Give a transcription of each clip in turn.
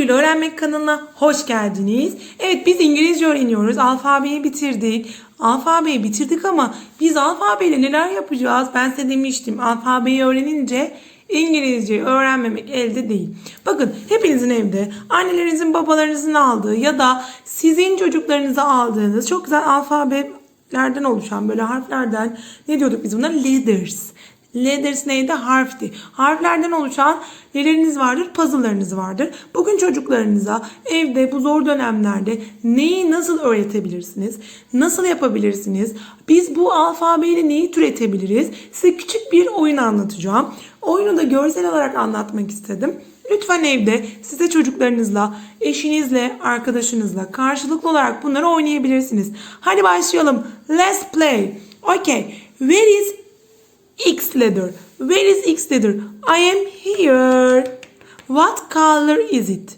Usulüyle Öğrenmek kanalına hoş geldiniz. Evet biz İngilizce öğreniyoruz. Alfabeyi bitirdik. Alfabeyi bitirdik ama biz alfabeyle neler yapacağız? Ben size demiştim. Alfabeyi öğrenince İngilizce öğrenmemek elde değil. Bakın hepinizin evde annelerinizin babalarınızın aldığı ya da sizin çocuklarınıza aldığınız çok güzel alfabelerden oluşan böyle harflerden ne diyorduk biz buna? Letters. Letters neydi? Harfti. Harflerden oluşan neleriniz vardır? Puzzle'larınız vardır. Bugün çocuklarınıza evde bu zor dönemlerde neyi nasıl öğretebilirsiniz? Nasıl yapabilirsiniz? Biz bu alfabeyle neyi türetebiliriz? Size küçük bir oyun anlatacağım. Oyunu da görsel olarak anlatmak istedim. Lütfen evde size çocuklarınızla, eşinizle, arkadaşınızla karşılıklı olarak bunları oynayabilirsiniz. Hadi başlayalım. Let's play. Okay. Where is X letter. Where is X letter? I am here. What color is it?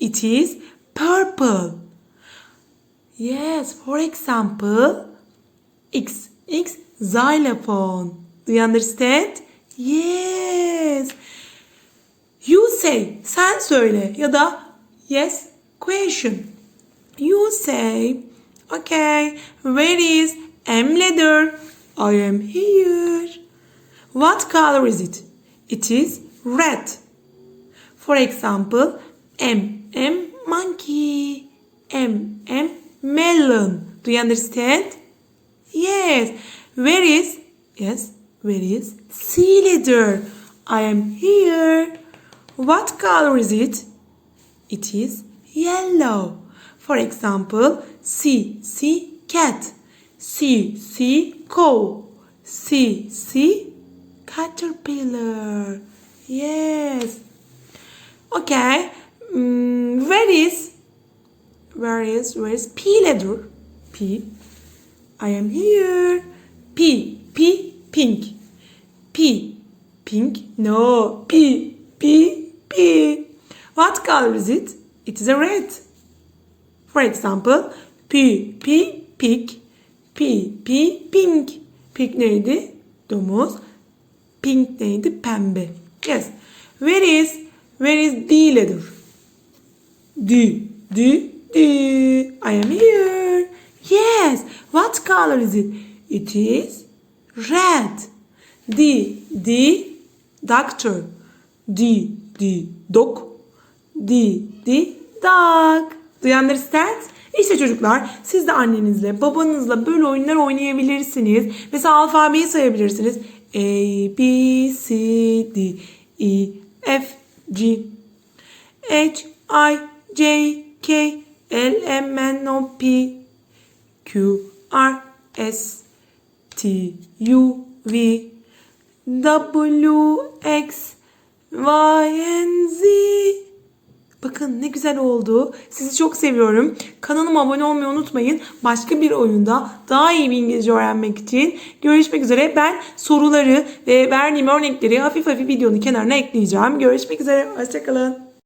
It is purple. Yes, for example, X. X xylophone. Do you understand? Yes. You say. Sen söyle. Ya da yes question. You say. Okay. Where is M letter? I am here. What color is it? It is red. For example, M M monkey. M M melon. Do you understand? Yes. Where is yes? Where is C letter? I am here. What color is it? It is yellow. For example, C C cat. C C cow. C C caterpillar. Yes. Okay. Mm, where is where is where is P letter? P. I am here. P P pink. P pink. No. P P P. What color is it? It is a red. For example, P P pig. P P pink. Pig neydi? Domuz. Pink neydi? Pembe. Yes. Where is where is D letter? D D D. I am here. Yes. What color is it? It is red. D D doctor. D D dog. D D dog. Do you understand? İşte çocuklar siz de annenizle babanızla böyle oyunlar oynayabilirsiniz. Mesela alfabeyi sayabilirsiniz. A, B, C, D, E, F, G, H, I, J, K, L, M, N, O, P, Q, R, S, T, U, V, W, X, Y, and Z. Bakın ne güzel oldu. Sizi çok seviyorum. Kanalıma abone olmayı unutmayın. Başka bir oyunda daha iyi bir İngilizce öğrenmek için görüşmek üzere. Ben soruları ve verdiğim örnekleri hafif hafif videonun kenarına ekleyeceğim. Görüşmek üzere. Hoşçakalın.